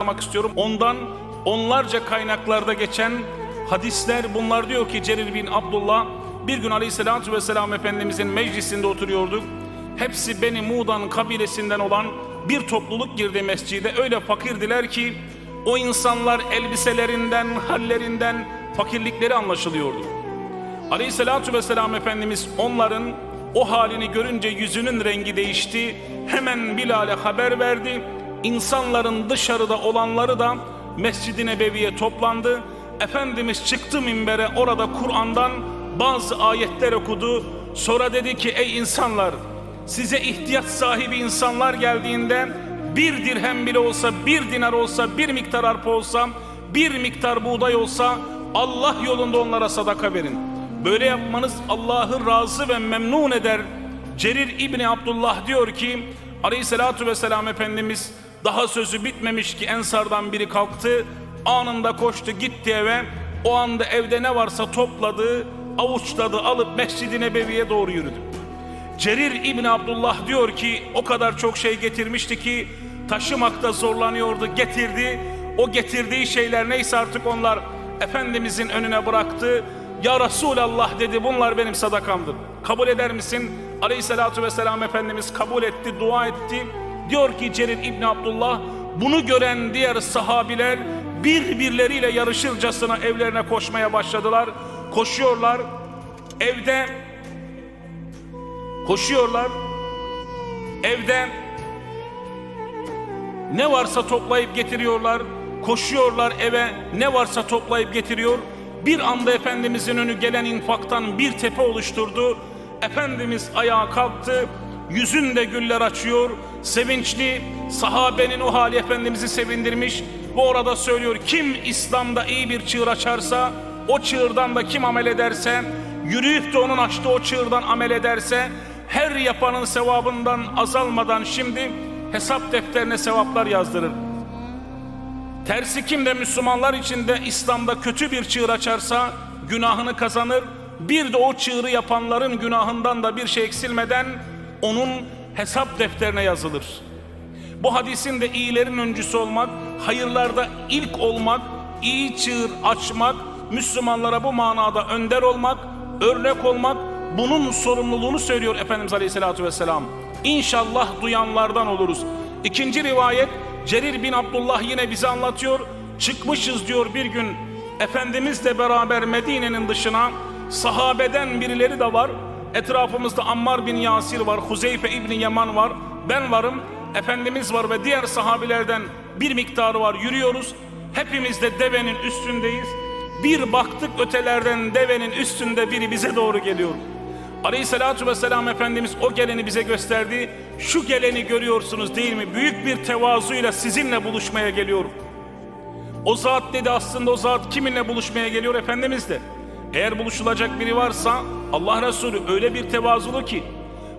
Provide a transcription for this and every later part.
almak istiyorum. Ondan onlarca kaynaklarda geçen hadisler bunlar diyor ki Cerir bin Abdullah bir gün Aleyhisselatü Vesselam Efendimizin meclisinde oturuyorduk. Hepsi Beni Muğdan kabilesinden olan bir topluluk girdi mescide. Öyle fakirdiler ki o insanlar elbiselerinden, hallerinden fakirlikleri anlaşılıyordu. Aleyhissalatü vesselam Efendimiz onların o halini görünce yüzünün rengi değişti. Hemen Bilal'e haber verdi. İnsanların dışarıda olanları da Mescid-i Nebevi'ye toplandı. Efendimiz çıktı minbere orada Kur'an'dan bazı ayetler okudu. Sonra dedi ki ey insanlar size ihtiyaç sahibi insanlar geldiğinde bir dirhem bile olsa, bir dinar olsa, bir miktar arpa olsa, bir miktar buğday olsa Allah yolunda onlara sadaka verin. Böyle yapmanız Allah'ı razı ve memnun eder. Cerir İbni Abdullah diyor ki Aleyhisselatü Vesselam Efendimiz daha sözü bitmemiş ki Ensardan biri kalktı. Anında koştu gitti eve. O anda evde ne varsa topladı, avuçladı alıp Mescid-i Nebevi'ye doğru yürüdü. Cerir İbni Abdullah diyor ki o kadar çok şey getirmişti ki taşımakta zorlanıyordu getirdi. O getirdiği şeyler neyse artık onlar Efendimizin önüne bıraktı. Ya Resulallah dedi bunlar benim sadakamdır. Kabul eder misin? Aleyhissalatü vesselam Efendimiz kabul etti, dua etti. Diyor ki Cerir İbni Abdullah bunu gören diğer sahabiler birbirleriyle yarışırcasına evlerine koşmaya başladılar. Koşuyorlar. Evde Koşuyorlar. Evde ne varsa toplayıp getiriyorlar. Koşuyorlar eve ne varsa toplayıp getiriyor. Bir anda Efendimizin önü gelen infaktan bir tepe oluşturdu. Efendimiz ayağa kalktı. Yüzünde güller açıyor. Sevinçli sahabenin o hali Efendimiz'i sevindirmiş. Bu orada söylüyor kim İslam'da iyi bir çığır açarsa o çığırdan da kim amel ederse yürüyüp de onun açtığı o çığırdan amel ederse her yapanın sevabından azalmadan şimdi hesap defterine sevaplar yazdırır. Tersi kim de Müslümanlar içinde İslam'da kötü bir çığır açarsa günahını kazanır. Bir de o çığırı yapanların günahından da bir şey eksilmeden onun hesap defterine yazılır. Bu hadisin de iyilerin öncüsü olmak, hayırlarda ilk olmak, iyi çığır açmak, Müslümanlara bu manada önder olmak, örnek olmak, bunun sorumluluğunu söylüyor Efendimiz Aleyhisselatü Vesselam. İnşallah duyanlardan oluruz. İkinci rivayet Cerir bin Abdullah yine bize anlatıyor. Çıkmışız diyor bir gün Efendimizle beraber Medine'nin dışına sahabeden birileri de var. Etrafımızda Ammar bin Yasir var, Huzeyfe İbni Yaman var, ben varım, Efendimiz var ve diğer sahabilerden bir miktarı var. Yürüyoruz, hepimiz de devenin üstündeyiz. Bir baktık ötelerden devenin üstünde biri bize doğru geliyor. Aleyhissalatü vesselam Efendimiz o geleni bize gösterdi. Şu geleni görüyorsunuz değil mi? Büyük bir tevazuyla sizinle buluşmaya geliyor. O zat dedi aslında o zat kiminle buluşmaya geliyor Efendimiz de. Eğer buluşulacak biri varsa Allah Resulü öyle bir tevazulu ki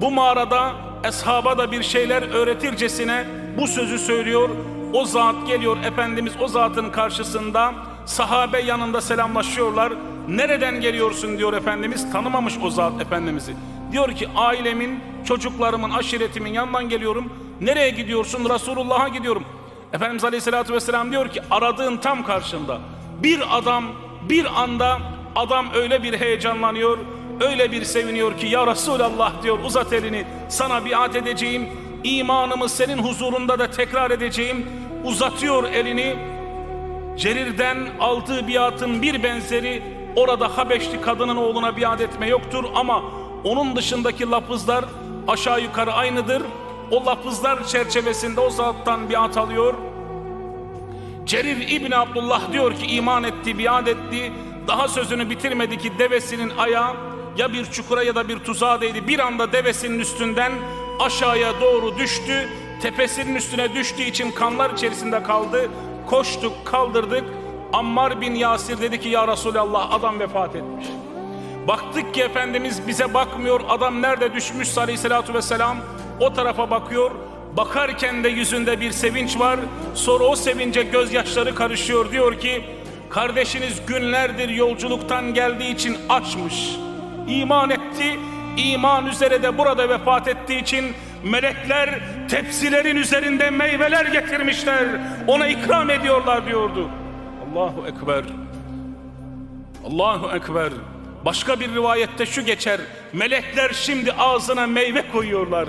bu mağarada eshaba da bir şeyler öğretircesine bu sözü söylüyor. O zat geliyor Efendimiz o zatın karşısında sahabe yanında selamlaşıyorlar. Nereden geliyorsun diyor Efendimiz. Tanımamış o zat Efendimiz'i. Diyor ki ailemin, çocuklarımın, aşiretimin yanından geliyorum. Nereye gidiyorsun? Resulullah'a gidiyorum. Efendimiz Aleyhisselatü Vesselam diyor ki aradığın tam karşında. Bir adam bir anda adam öyle bir heyecanlanıyor, öyle bir seviniyor ki ya Resulallah diyor uzat elini sana biat edeceğim. imanımı senin huzurunda da tekrar edeceğim. Uzatıyor elini. Cerir'den aldığı biatın bir benzeri orada Habeşli kadının oğluna biat etme yoktur ama onun dışındaki lafızlar aşağı yukarı aynıdır. O lafızlar çerçevesinde o zattan biat alıyor. Cerir İbni Abdullah diyor ki iman etti, biat etti. Daha sözünü bitirmedi ki devesinin ayağı ya bir çukura ya da bir tuzağa değdi. Bir anda devesinin üstünden aşağıya doğru düştü. Tepesinin üstüne düştüğü için kanlar içerisinde kaldı. Koştuk, kaldırdık. Ammar bin Yasir dedi ki ya Resulallah adam vefat etmiş. Baktık ki Efendimiz bize bakmıyor. Adam nerede düşmüş aleyhissalatü vesselam o tarafa bakıyor. Bakarken de yüzünde bir sevinç var. Sonra o sevince gözyaşları karışıyor. Diyor ki kardeşiniz günlerdir yolculuktan geldiği için açmış. İman etti. İman üzere de burada vefat ettiği için melekler tepsilerin üzerinde meyveler getirmişler. Ona ikram ediyorlar diyordu. Allahu Ekber. Allahu Ekber. Başka bir rivayette şu geçer. Melekler şimdi ağzına meyve koyuyorlar.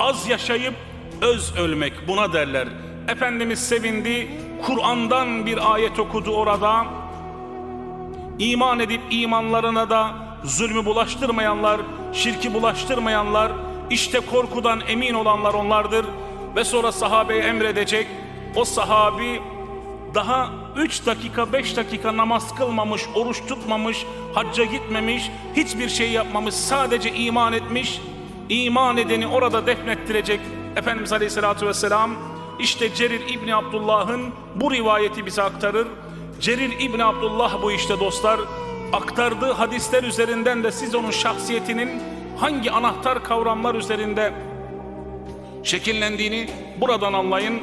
Az yaşayıp öz ölmek buna derler. Efendimiz sevindi. Kur'an'dan bir ayet okudu orada. İman edip imanlarına da zulmü bulaştırmayanlar, şirki bulaştırmayanlar, işte korkudan emin olanlar onlardır. Ve sonra sahabeye emredecek. O sahabi daha 3 dakika 5 dakika namaz kılmamış, oruç tutmamış, hacca gitmemiş, hiçbir şey yapmamış, sadece iman etmiş. İman edeni orada defnettirecek Efendimiz Aleyhisselatü Vesselam. İşte Cerir İbni Abdullah'ın bu rivayeti bize aktarır. Cerir İbni Abdullah bu işte dostlar. Aktardığı hadisler üzerinden de siz onun şahsiyetinin hangi anahtar kavramlar üzerinde şekillendiğini buradan anlayın.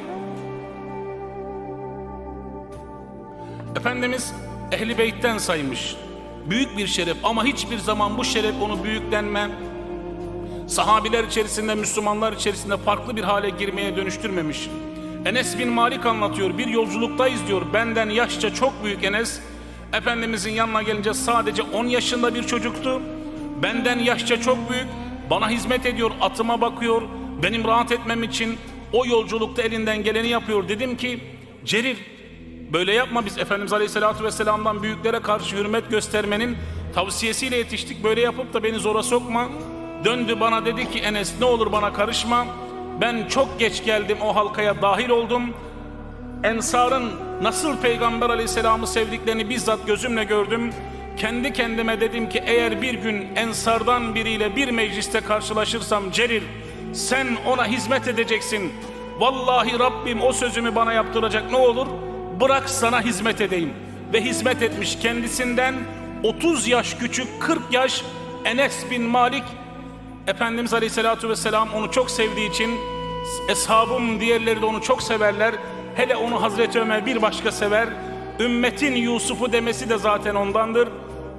Efendimiz Ehli Beyt'ten saymış. Büyük bir şeref ama hiçbir zaman bu şeref onu büyüklenme, sahabiler içerisinde, Müslümanlar içerisinde farklı bir hale girmeye dönüştürmemiş. Enes bin Malik anlatıyor. Bir yolculuktayız diyor. Benden yaşça çok büyük Enes. Efendimizin yanına gelince sadece 10 yaşında bir çocuktu. Benden yaşça çok büyük. Bana hizmet ediyor, atıma bakıyor. Benim rahat etmem için o yolculukta elinden geleni yapıyor. Dedim ki Cerir böyle yapma biz Efendimiz Aleyhisselatü Vesselam'dan büyüklere karşı hürmet göstermenin tavsiyesiyle yetiştik. Böyle yapıp da beni zora sokma. Döndü bana dedi ki Enes ne olur bana karışma. Ben çok geç geldim o halkaya dahil oldum. Ensar'ın nasıl Peygamber Aleyhisselam'ı sevdiklerini bizzat gözümle gördüm. Kendi kendime dedim ki eğer bir gün Ensar'dan biriyle bir mecliste karşılaşırsam Cerir sen ona hizmet edeceksin. Vallahi Rabbim o sözümü bana yaptıracak ne olur? Bırak sana hizmet edeyim. Ve hizmet etmiş kendisinden 30 yaş küçük 40 yaş Enes bin Malik Efendimiz Aleyhisselatü Vesselam onu çok sevdiği için eshabım diğerleri de onu çok severler. Hele onu Hazreti Ömer bir başka sever. Ümmetin Yusuf'u demesi de zaten ondandır.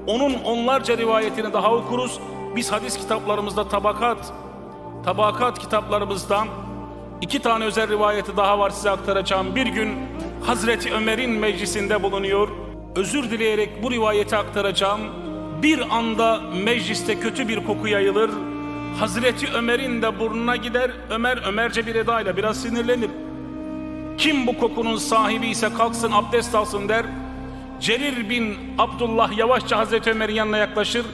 Onun onlarca rivayetini daha okuruz. Biz hadis kitaplarımızda tabakat, tabakat kitaplarımızda iki tane özel rivayeti daha var size aktaracağım. Bir gün Hazreti Ömer'in meclisinde bulunuyor. Özür dileyerek bu rivayeti aktaracağım. Bir anda mecliste kötü bir koku yayılır. Hazreti Ömer'in de burnuna gider. Ömer Ömerce bir edayla biraz sinirlenir. Kim bu kokunun sahibi ise kalksın abdest alsın der. Cerir bin Abdullah yavaşça Hazreti Ömer'in yanına yaklaşır.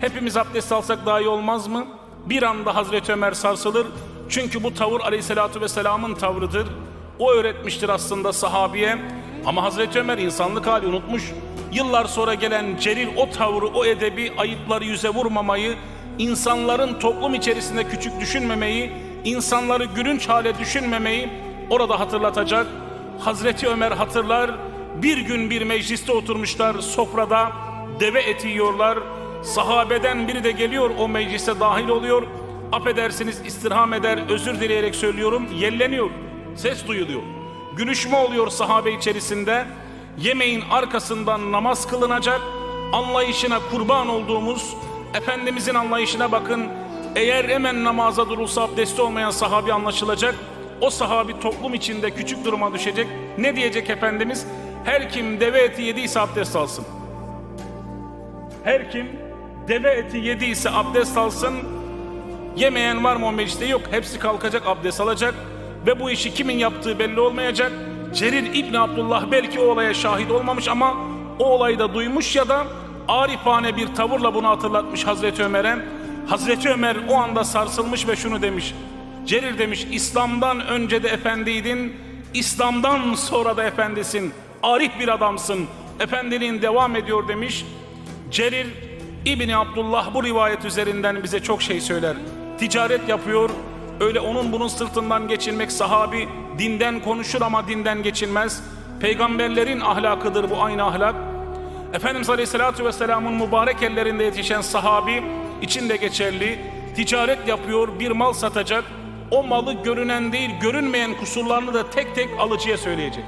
Hepimiz abdest alsak daha iyi olmaz mı? Bir anda Hazreti Ömer sarsılır. Çünkü bu tavır aleyhissalatü vesselamın tavrıdır. O öğretmiştir aslında sahabiye. Ama Hazreti Ömer insanlık hali unutmuş. Yıllar sonra gelen Cerir o tavrı, o edebi, ayıpları yüze vurmamayı, insanların toplum içerisinde küçük düşünmemeyi, insanları gülünç hale düşünmemeyi orada hatırlatacak. Hazreti Ömer hatırlar, bir gün bir mecliste oturmuşlar sofrada, deve eti yiyorlar. Sahabeden biri de geliyor o meclise dahil oluyor. Affedersiniz istirham eder, özür dileyerek söylüyorum, yelleniyor. Ses duyuluyor. Gülüşme oluyor sahabe içerisinde. Yemeğin arkasından namaz kılınacak. Anlayışına kurban olduğumuz Efendimizin anlayışına bakın. Eğer hemen namaza durulsa abdesti olmayan sahabi anlaşılacak. O sahabi toplum içinde küçük duruma düşecek. Ne diyecek Efendimiz? Her kim deve eti yediyse abdest alsın. Her kim deve eti yediyse abdest alsın. Yemeyen var mı o mecliste? Yok. Hepsi kalkacak, abdest alacak. Ve bu işi kimin yaptığı belli olmayacak. Cerir İbni Abdullah belki o olaya şahit olmamış ama o olayı da duymuş ya da arifane bir tavırla bunu hatırlatmış Hazreti Ömer'e. Hazreti Ömer o anda sarsılmış ve şunu demiş. Cerir demiş İslam'dan önce de efendiydin, İslam'dan sonra da efendisin. Arif bir adamsın. Efendiliğin devam ediyor demiş. Cerir İbni Abdullah bu rivayet üzerinden bize çok şey söyler. Ticaret yapıyor. Öyle onun bunun sırtından geçinmek sahabi dinden konuşur ama dinden geçinmez. Peygamberlerin ahlakıdır bu aynı ahlak. Efendimiz Aleyhisselatü Vesselam'ın mübarek ellerinde yetişen sahabi içinde geçerli. Ticaret yapıyor, bir mal satacak. O malı görünen değil, görünmeyen kusurlarını da tek tek alıcıya söyleyecek.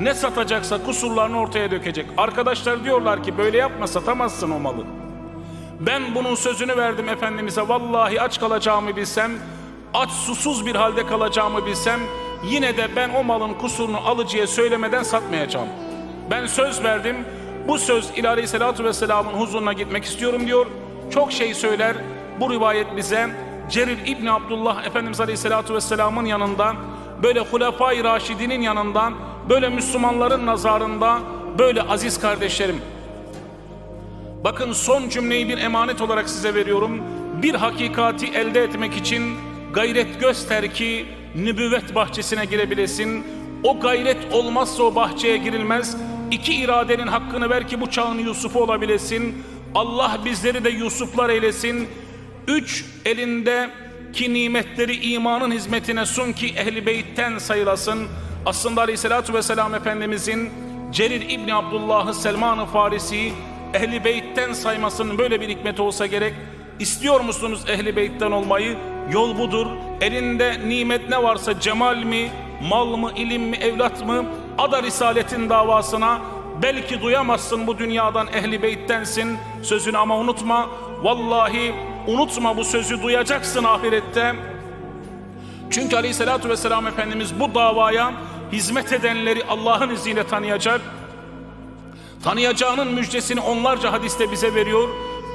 Ne satacaksa kusurlarını ortaya dökecek. Arkadaşlar diyorlar ki böyle yapma satamazsın o malı. Ben bunun sözünü verdim Efendimiz'e. Vallahi aç kalacağımı bilsem aç susuz bir halde kalacağımı bilsem yine de ben o malın kusurunu alıcıya söylemeden satmayacağım. Ben söz verdim. Bu söz ile Aleyhisselatü Vesselam'ın huzuruna gitmek istiyorum diyor. Çok şey söyler. Bu rivayet bize Cerir İbni Abdullah Efendimiz Aleyhisselatü Vesselam'ın yanında böyle Hulefai Raşidinin yanında böyle Müslümanların nazarında böyle aziz kardeşlerim Bakın son cümleyi bir emanet olarak size veriyorum. Bir hakikati elde etmek için gayret göster ki nübüvvet bahçesine girebilesin. O gayret olmazsa o bahçeye girilmez. İki iradenin hakkını ver ki bu çağın Yusuf'u olabilesin. Allah bizleri de Yusuflar eylesin. Üç elinde ki nimetleri imanın hizmetine sun ki ehli beytten sayılasın. Aslında Aleyhisselatü Vesselam Efendimizin Cerir İbni Abdullah'ı Selman-ı Farisi Ehli Beyt'ten saymasının böyle bir hikmeti olsa gerek. İstiyor musunuz Ehli Beyt'ten olmayı? Yol budur. Elinde nimet ne varsa cemal mi, mal mı, ilim mi, evlat mı? Ada Risaletin davasına belki duyamazsın bu dünyadan Ehli Beyt'tensin sözünü ama unutma. Vallahi unutma bu sözü duyacaksın ahirette. Çünkü Aleyhisselatü Vesselam Efendimiz bu davaya hizmet edenleri Allah'ın izniyle tanıyacak. Tanıyacağının müjdesini onlarca hadiste bize veriyor.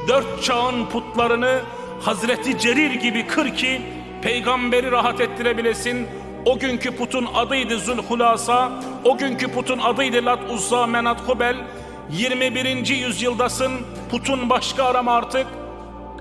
Dört çağın putlarını Hazreti Cerir gibi kır ki peygamberi rahat ettirebilesin. O günkü putun adıydı Zülhulasa, o günkü putun adıydı Lat Uzza Menat Hubel. 21. yüzyıldasın, putun başka arama artık.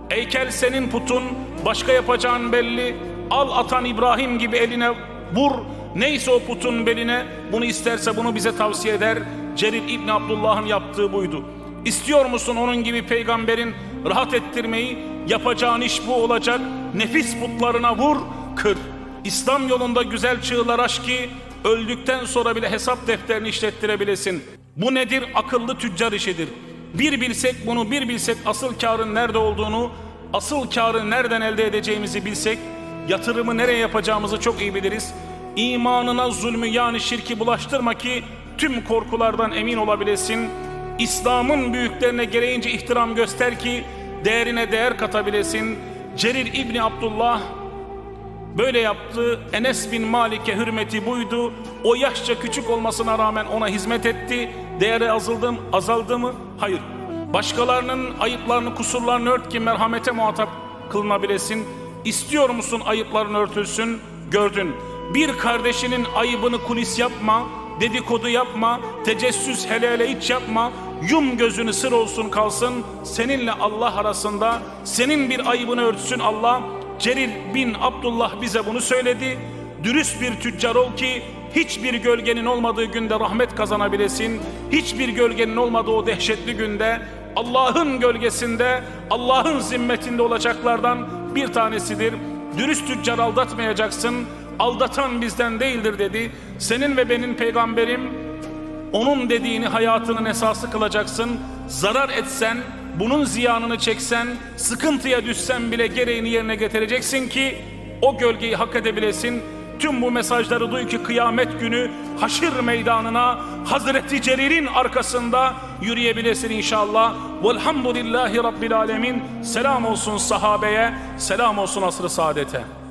Heykel senin putun, başka yapacağın belli. Al atan İbrahim gibi eline vur. Neyse o putun beline, bunu isterse bunu bize tavsiye eder. Cerir İbn Abdullah'ın yaptığı buydu. İstiyor musun onun gibi peygamberin rahat ettirmeyi? Yapacağın iş bu olacak. Nefis putlarına vur, kır. İslam yolunda güzel çığlar aç ki öldükten sonra bile hesap defterini işlettirebilesin. Bu nedir? Akıllı tüccar işidir. Bir bilsek bunu, bir bilsek asıl karın nerede olduğunu, asıl karı nereden elde edeceğimizi bilsek, yatırımı nereye yapacağımızı çok iyi biliriz. İmanına zulmü yani şirki bulaştırma ki tüm korkulardan emin olabilesin. İslam'ın büyüklerine gereğince ihtiram göster ki değerine değer katabilesin. Cerir İbni Abdullah böyle yaptı. Enes bin Malik'e hürmeti buydu. O yaşça küçük olmasına rağmen ona hizmet etti. Değeri azaldı mı? Azaldı mı? Hayır. Başkalarının ayıplarını, kusurlarını ört ki merhamete muhatap kılınabilesin. İstiyor musun ayıpların örtülsün? Gördün. Bir kardeşinin ayıbını kulis yapma dedikodu yapma, tecessüs hele hele hiç yapma, yum gözünü sır olsun kalsın, seninle Allah arasında, senin bir ayıbını örtsün Allah. Cerir bin Abdullah bize bunu söyledi. Dürüst bir tüccar ol ki hiçbir gölgenin olmadığı günde rahmet kazanabilesin. Hiçbir gölgenin olmadığı o dehşetli günde Allah'ın gölgesinde, Allah'ın zimmetinde olacaklardan bir tanesidir. Dürüst tüccar aldatmayacaksın aldatan bizden değildir dedi. Senin ve benim peygamberim onun dediğini hayatının esası kılacaksın. Zarar etsen, bunun ziyanını çeksen, sıkıntıya düşsen bile gereğini yerine getireceksin ki o gölgeyi hak edebilesin. Tüm bu mesajları duy ki kıyamet günü haşir meydanına Hazreti Cerir'in arkasında yürüyebilesin inşallah. Velhamdülillahi Rabbil Alemin. Selam olsun sahabeye, selam olsun asr-ı saadete.